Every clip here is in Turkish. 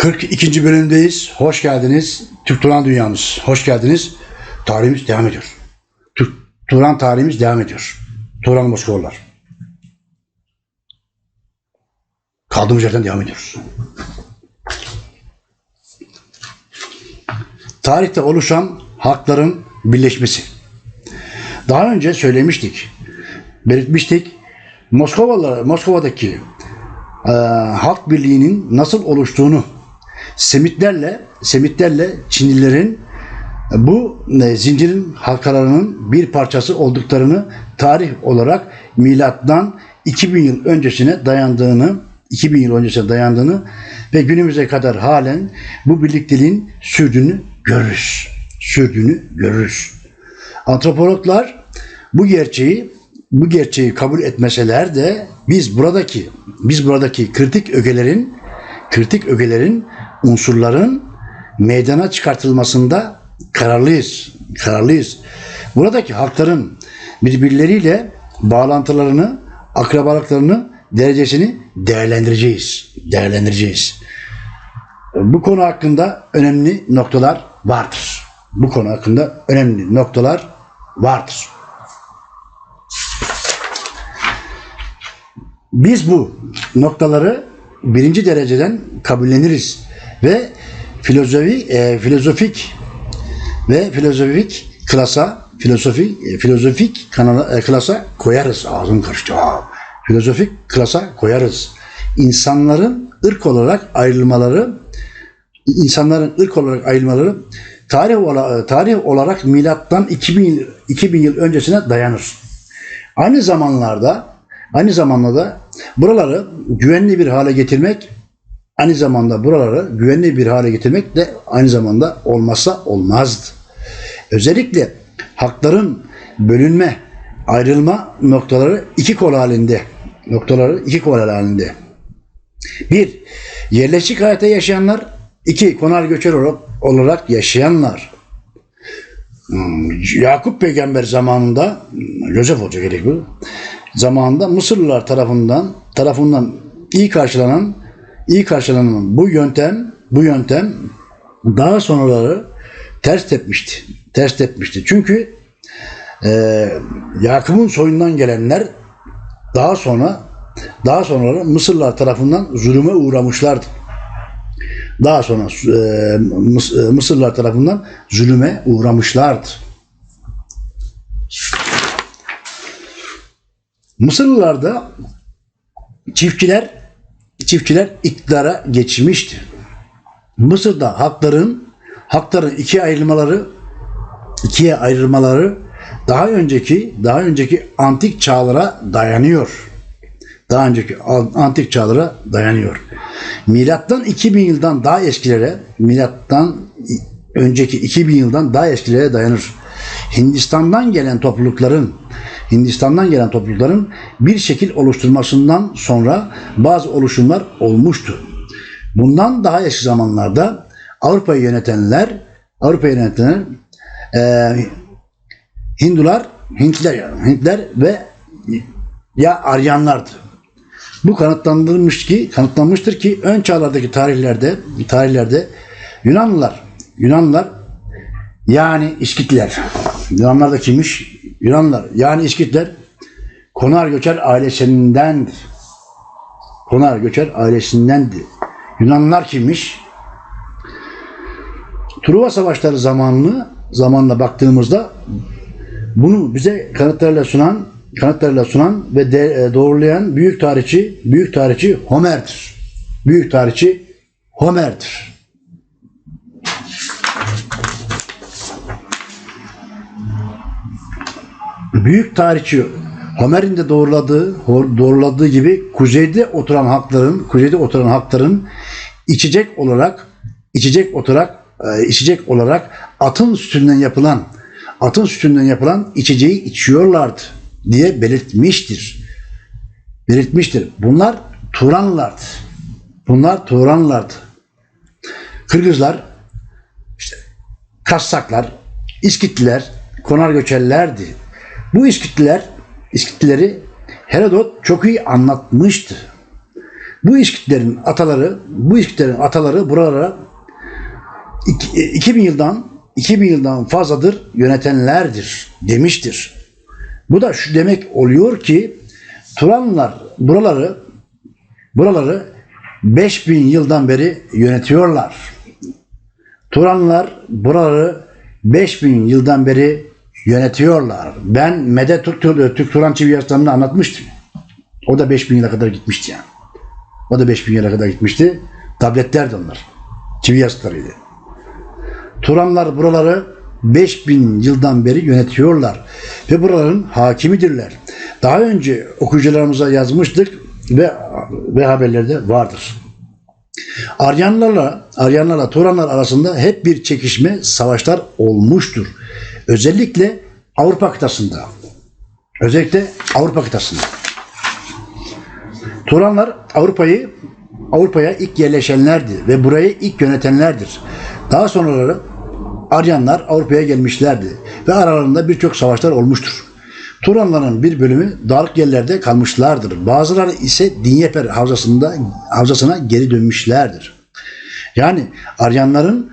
42. bölümdeyiz. Hoş geldiniz. Türk Turan Dünyamız. Hoş geldiniz. Tarihimiz devam ediyor. Türk Turan tarihimiz devam ediyor. Turan Moskovalılar. Kaldığımız yerden devam ediyoruz. Tarihte oluşan halkların birleşmesi. Daha önce söylemiştik, belirtmiştik. Moskovalı, Moskova'daki e, halk birliğinin nasıl oluştuğunu Semitlerle Semitlerle Çinlilerin bu e, zincirin halkalarının bir parçası olduklarını tarih olarak milattan 2000 yıl öncesine dayandığını 2000 yıl öncesine dayandığını ve günümüze kadar halen bu birlikteliğin sürdüğünü görürüz. Sürdüğünü görürüz. Antropologlar bu gerçeği bu gerçeği kabul etmeseler de biz buradaki biz buradaki kritik ögelerin kritik ögelerin unsurların meydana çıkartılmasında kararlıyız. Kararlıyız. Buradaki halkların birbirleriyle bağlantılarını, akrabalıklarını, derecesini değerlendireceğiz. Değerlendireceğiz. Bu konu hakkında önemli noktalar vardır. Bu konu hakkında önemli noktalar vardır. Biz bu noktaları birinci dereceden kabulleniriz ve filozofi e, filozofik ve filozofik klasa filozofi e, filozofik kanala e, klasa koyarız. Ağzım karıştı. Aa, filozofik klasa koyarız. İnsanların ırk olarak ayrılmaları insanların ırk olarak ayrılmaları tarih olarak, tarih olarak milattan 2000 yıl, 2000 yıl öncesine dayanır. Aynı zamanlarda aynı zamanda buraları güvenli bir hale getirmek aynı zamanda buraları güvenli bir hale getirmek de aynı zamanda olmazsa olmazdı. Özellikle hakların bölünme, ayrılma noktaları iki kol halinde. Noktaları iki kol halinde. Bir, yerleşik hayata yaşayanlar. iki konar göçer olarak yaşayanlar. Hmm, Yakup peygamber zamanında, Yosef olacak gerek bu. Zamanında Mısırlılar tarafından tarafından iyi karşılanan iyi karşılanan bu yöntem bu yöntem daha sonraları ters tepmişti. Ters tepmişti. Çünkü e, Yakup'un soyundan gelenler daha sonra daha sonra Mısırlılar tarafından zulüme uğramışlardı. Daha sonra e, e, Mısırlılar tarafından zulüme uğramışlardı. Mısırlılarda çiftçiler çiftçiler iktidara geçmişti. Mısır'da hakların hakların ikiye ayrılmaları ikiye ayrılmaları daha önceki daha önceki antik çağlara dayanıyor. Daha önceki an- antik çağlara dayanıyor. Milattan 2000 yıldan daha eskilere, milattan önceki 2000 yıldan daha eskilere dayanır. Hindistan'dan gelen toplulukların Hindistan'dan gelen toplulukların bir şekil oluşturmasından sonra bazı oluşumlar olmuştu. Bundan daha eski zamanlarda Avrupa'yı yönetenler Avrupa'yı yönetenler eee Hindular, Hintliler yani, Hintler ve ya Aryanlardı. Bu kanıtlandırılmış ki, kanıtlanmıştır ki ön çağlardaki tarihlerde, tarihlerde Yunanlılar, Yunanlılar yani İskitler. Yunanlar da kimmiş? Yunanlılar yani İskitler Konar Göçer ailesindendir. Konar Göçer ailesindendi. Yunanlılar kimmiş? Truva Savaşları zamanını zamanla baktığımızda bunu bize kanıtlarla sunan kanıtlarla sunan ve de, e, doğrulayan büyük tarihçi büyük tarihçi Homer'dir. Büyük tarihçi Homer'dir. Büyük tarihçi Homer'in de doğruladığı doğruladığı gibi kuzeyde oturan halkların kuzeyde oturan halkların içecek olarak içecek olarak e, içecek olarak atın sütünden yapılan atın sütünden yapılan içeceği içiyorlardı diye belirtmiştir. Belirtmiştir. Bunlar Turanlardı. Bunlar Turanlardı. Kırgızlar, işte Kassaklar, İskitliler, Konar Göçerlerdi. Bu İskitliler, İskitlileri Herodot çok iyi anlatmıştı. Bu İskitlerin ataları, bu İskitlerin ataları buralara iki- e, 2000 yıldan 2000 yıldan fazladır yönetenlerdir demiştir. Bu da şu demek oluyor ki Turanlılar buraları buraları 5000 yıldan beri yönetiyorlar. Turanlılar buraları 5000 yıldan beri yönetiyorlar. Ben Medet Türk, Türk Turan Çivi anlatmıştım. O da 5000 yıla kadar gitmişti yani. O da 5000 yıla kadar gitmişti. Tabletlerdi onlar. Çivi yaslarıydı. Turanlar buraları 5000 yıldan beri yönetiyorlar ve buraların hakimidirler. Daha önce okuyucularımıza yazmıştık ve ve haberlerde vardır. Aryanlarla Aryanlarla Turanlar arasında hep bir çekişme, savaşlar olmuştur. Özellikle Avrupa kıtasında. Özellikle Avrupa kıtasında. Turanlar Avrupa'yı Avrupa'ya ilk yerleşenlerdi ve burayı ilk yönetenlerdir. Daha sonraları Aryanlar Avrupa'ya gelmişlerdi ve aralarında birçok savaşlar olmuştur. Turanların bir bölümü dağlık yerlerde kalmışlardır. Bazıları ise Dinyeper havzasında havzasına geri dönmüşlerdir. Yani Aryanların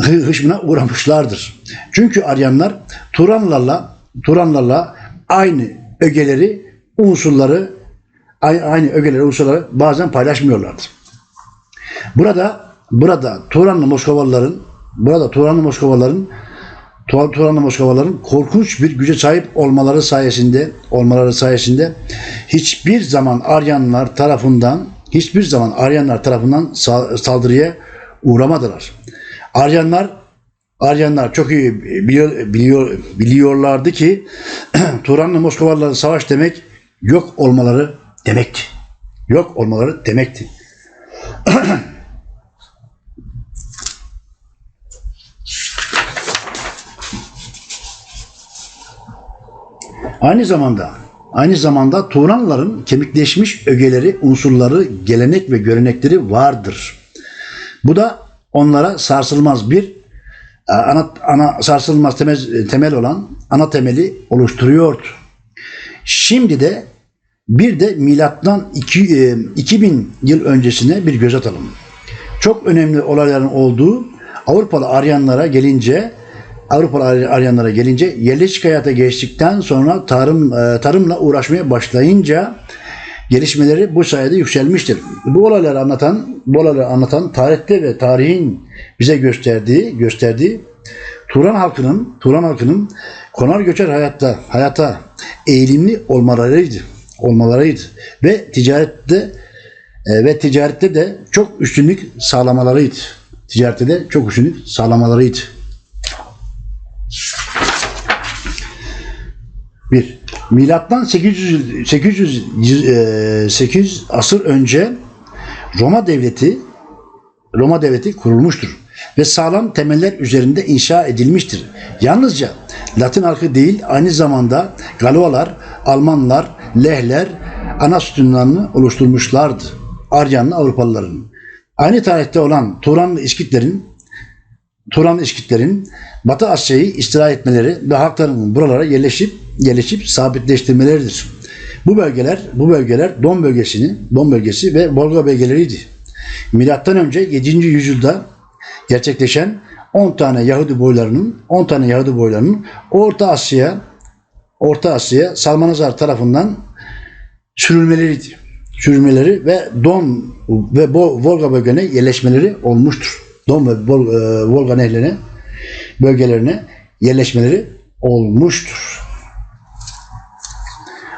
hı- hışmına uğramışlardır. Çünkü Aryanlar Turanlarla Turanlarla aynı ögeleri, unsurları ay- aynı ögeleri, unsurları bazen paylaşmıyorlardı. Burada burada Turanlı Moskovalıların burada Turanlı Moskovalıların Turan- Turanlı Moskovalıların korkunç bir güce sahip olmaları sayesinde olmaları sayesinde hiçbir zaman Aryanlar tarafından hiçbir zaman Aryanlar tarafından sa- saldırıya uğramadılar. Aryanlar Aryanlar çok iyi biliyor, biliyor, biliyorlardı ki Turanlı Moskovalıların savaş demek yok olmaları demekti. Yok olmaları demekti. Aynı zamanda aynı zamanda Turanlıların kemikleşmiş ögeleri, unsurları, gelenek ve görenekleri vardır. Bu da onlara sarsılmaz bir e, ana, ana sarsılmaz temel, temel olan ana temeli oluşturuyordu. Şimdi de bir de milattan iki, e, 2000 yıl öncesine bir göz atalım. Çok önemli olayların olduğu Avrupalı Aryanlara gelince Avrupalı Ar- Aryanlara gelince yerleşik hayata geçtikten sonra tarım e, tarımla uğraşmaya başlayınca gelişmeleri bu sayede yükselmiştir. Bu olayları anlatan, bu olayları anlatan tarihte ve tarihin bize gösterdiği, gösterdiği Turan halkının, Turan halkının konar göçer hayatta, hayata eğilimli olmalarıydı. Olmalarıydı. Ve ticarette e, ve ticarette de çok üstünlük sağlamalarıydı. Ticarette de çok üstünlük sağlamalarıydı. Bir. Milattan 800 800 e, 800 asır önce Roma devleti Roma devleti kurulmuştur ve sağlam temeller üzerinde inşa edilmiştir. Yalnızca Latin halkı değil aynı zamanda Galovalar, Almanlar, Lehler ana sütunlarını oluşturmuşlardı. Aryanlı Avrupalıların. Aynı tarihte olan Turanlı İskitlerin Turan İskitlerin Batı Asya'yı istila etmeleri ve halkların buralara yerleşip yerleşip sabitleştirmeleridir. Bu bölgeler bu bölgeler Don bölgesini, Don bölgesi ve Volga bölgeleriydi. Milattan önce 7. yüzyılda gerçekleşen 10 tane Yahudi boylarının 10 tane Yahudi boylarının Orta Asya Orta Asya Salmanazar tarafından sürülmeleriydi. Sürülmeleri ve Don ve Volga bölgelerine yerleşmeleri olmuştur. Don ve e, Volga nehirlerine bölgelerine yerleşmeleri olmuştur.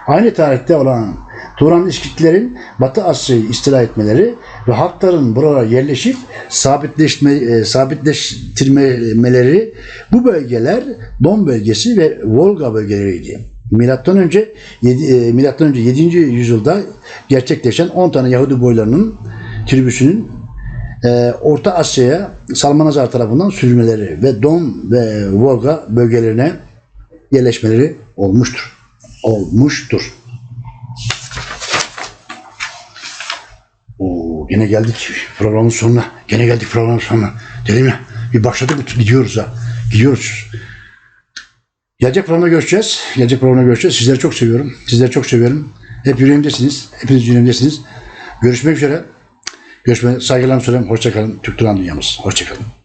Aynı tarihte olan Turan İskitlerin Batı Asya'yı istila etmeleri ve halkların buralara yerleşip sabitleşme, e, sabitleştirmeleri bu bölgeler Don bölgesi ve Volga bölgeleriydi. Milattan önce 7, e, milattan önce 7. yüzyılda gerçekleşen 10 tane Yahudi boylarının tribüsünün e, Orta Asya'ya Salmanazar tarafından sürülmeleri ve Don ve Volga bölgelerine yerleşmeleri olmuştur. Olmuştur. Oo, gene geldik programın sonuna. Gene geldik programın sonuna. Dedim ya bir başladık gidiyoruz ha. Gidiyoruz. Gelecek programda görüşeceğiz. Gelecek programda görüşeceğiz. Sizleri çok seviyorum. Sizleri çok seviyorum. Hep yüreğimdesiniz. Hepiniz yüreğimdesiniz. Görüşmek üzere. Görüşmek saygılarımı söyleyeyim. Hoşçakalın. Türk Turan Dünyamız. Hoşçakalın.